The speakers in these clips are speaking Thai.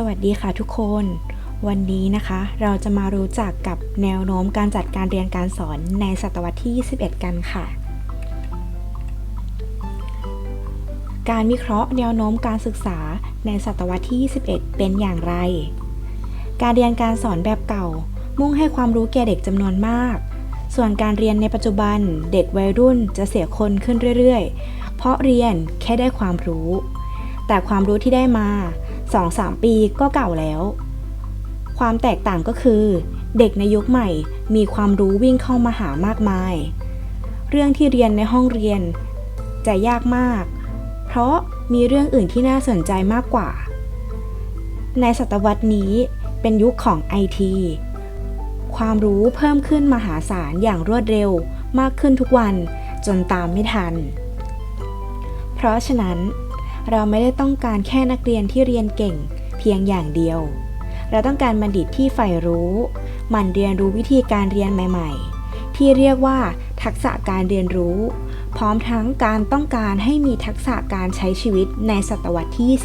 สวัสดีค่ะทุกคน วันนี้นะคะ เราจะมารู้จักกับแนวโน้มการจัดการเรียนการสอนในศตวรรษที่ 21 กันค่ะ การวิเคราะห์แนวโน้มการศึกษาในศตวรรษที่ 21 เป็นอย่างไร การเรียนการสอนแบบเก่า มุ่งให้ความรู้แก่เด็กจำนวนมาก ส่วนการเรียนในปัจจุบันเด็กวัยรุ่นจะเสียคนขึ้นเรื่อยๆ เพราะเรียนแค่ได้ความรู้ แต่ความรู้ที่ได้มา 2-3 ปีก็เก่าแล้ว ความแตกต่างก็คือ เด็กในยุคใหม่มีความรู้วิ่งเข้ามาหามากมาย เรื่องที่เรียนในห้องเรียน จะยากมาก เพราะมีเรื่องอื่นที่น่าสนใจมากกว่า ในศตวรรษนี้เป็นยุคของไอทีความรู้เพิ่มขึ้นมหาศาลอย่างรวดเร็วมากขึ้นทุกวันจนตามไม่ทัน เพราะฉะนั้น เราไม่ได้ต้องการแค่นักเรียนที่เรียนเก่ง เพียงอย่างเดียว เราต้องการบัณฑิตที่ใฝ่รู้หมั่นเรียนรู้วิธีการเรียนใหม่ ๆ ที่เรียกว่าทักษะการเรียนรู้ พร้อมทั้งการต้องการให้มีทักษะการใช้ชีวิตในศตวรรษที่ 21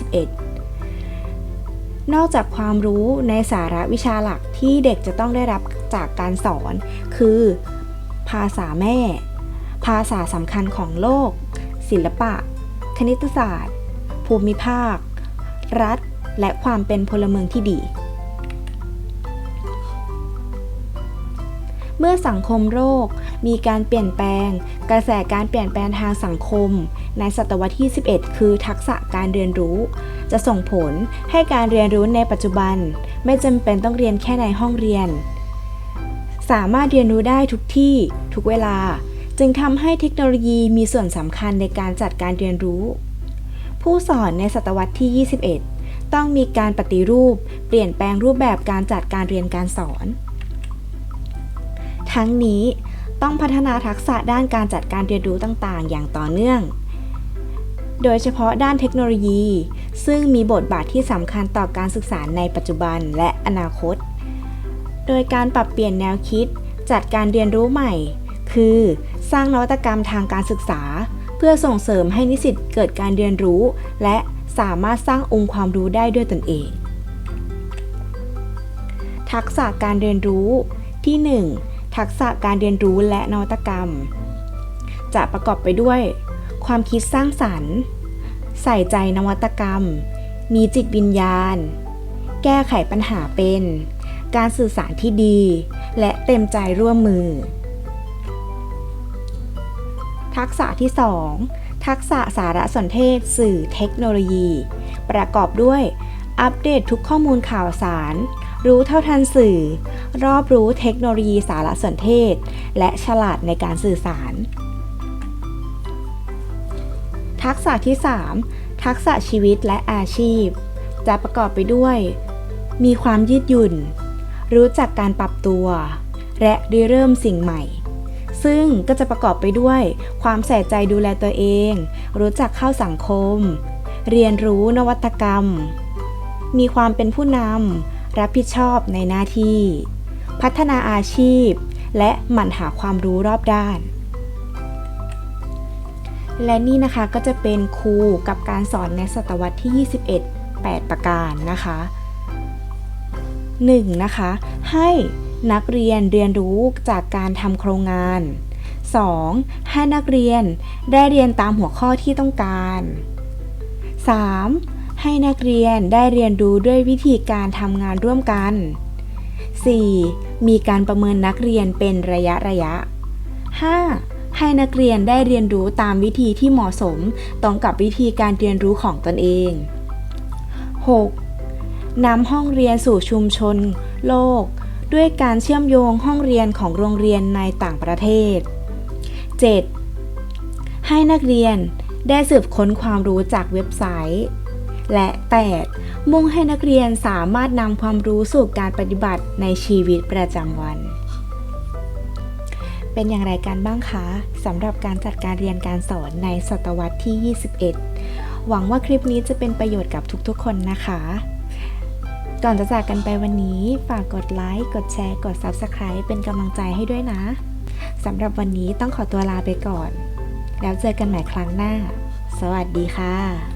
นอกจากความรู้ในสาระวิชาหลักที่เด็กจะต้องได้รับจากการสอน คือ ภาษาแม่ ภาษาสำคัญของโลก ศิลปะ คณิตศาสตร์ ภูมิภาค รัฐ และความเป็นพลเมืองที่ดี เมื่อสังคมโลกมีการเปลี่ยนแปลง กระแสการเปลี่ยนแปลงทางสังคม ในศตวรรษที่ 11 คือทักษะการเรียนรู้ จะส่งผลให้การเรียนรู้ในปัจจุบัน ไม่จำเป็นต้องเรียนแค่ในห้องเรียน สามารถเรียนรู้ได้ทุกที่ทุกเวลาจึงทำให้เทคโนโลยีมีส่วนสำคัญในการจัดการเรียนรู้ ผู้สอนในศตวรรษที่ 21 ต้องมีการปฏิรูป เปลี่ยนแปลงรูปแบบการจัดการเรียนการสอน ทั้งนี้ต้องพัฒนาทักษะด้านการจัดการเรียนรู้ต่างๆ อย่างต่อเนื่อง โดยเฉพาะด้านเทคโนโลยี ซึ่งมีบทบาทที่สำคัญต่อการศึกษาในปัจจุบันและอนาคต โดยการปรับเปลี่ยนแนวคิดจัดการเรียนรู้ใหม่ คือ สร้างนวัตกรรมทางการศึกษา พื่อส่งเสริมให้นิสิตเกิดการเรียนรู้ และสามารถสร้างองค์ความรู้ได้ด้วยตนเอง ทักษะการเรียนรู้ที่ 1. ทักษะการเรียนรู้และนวัตกรรม จะประกอบไปด้วย ความคิดสร้างสรรค์ ใส่ใจนวัตกรรม มีจิตวิญญาณ แก้ไขปัญหาเป็น การสื่อสารที่ดี และเต็มใจร่วมมือ ทักษะที่ 2 ทักษะสารสนเทศ สื่อเทคโนโลยี ประกอบด้วย อัปเดตทุกข้อมูลข่าวสาร รู้เท่าทันสื่อ รอบรู้เทคโนโลยีสารสนเทศ และฉลาดในการสื่อสาร ทักษะที่ 3 ทักษะชีวิตและอาชีพ จะประกอบไปด้วย มีความยืดหยุ่น รู้จักการปรับตัว และริเริ่มสิ่งใหม่ ซึ่งก็จะประกอบไปด้วย ความใส่ใจดูแลตัวเอง รู้จักเข้าสังคม เรียนรู้นวัตกรรม มีความเป็นผู้นำรับผิดชอบในหน้าที่ พัฒนาอาชีพ และหมั่นหาความรู้รอบด้าน และนี่นะคะก็จะเป็นครูกับการสอนในศตวรรษที่ 21 8 ประการนะคะ 1. นะคะ ให้ นักเรียนเรียนรู้จากการทำโครงงาน 2. ให้นักเรียนได้เรียนตามหัวข้อที่ต้องการ 3. ให้นักเรียนได้เรียนรู้ด้วยวิธีการทำงานร่วมกัน 4. มีการประเมินนักเรียนเป็นระยะระยะ 5. ให้นักเรียนได้เรียนรู้ตามวิธีที่เหมาะสมตรงกับวิธีการเรียนรู้ของตนเอง 6. นำห้องเรียนสู่ชุมชน โลก ด้วยการเชื่อมโยงห้องเรียนของโรงเรียนในต่างประเทศ 7. ให้นักเรียนได้สืบค้นความรู้จากเว็บไซต์ และ 8. มุ่งให้นักเรียนสามารถนำความรู้สู่การปฏิบัติในชีวิตประจำวัน เป็นอย่างไรกันบ้างคะสำหรับการจัดการเรียนการสอนในศตวรรษที่ 21 หวังว่าคลิปนี้จะเป็นประโยชน์กับทุกๆ คนนะคะ ก่อนจะจากกันไปวันนี้ ฝากกดไลค์ กดแชร์ กด Subscribe เป็นกำลังใจให้ด้วยนะ สำหรับวันนี้ต้องขอตัวลาไปก่อน แล้วเจอกันใหม่ครั้งหน้า สวัสดีค่ะ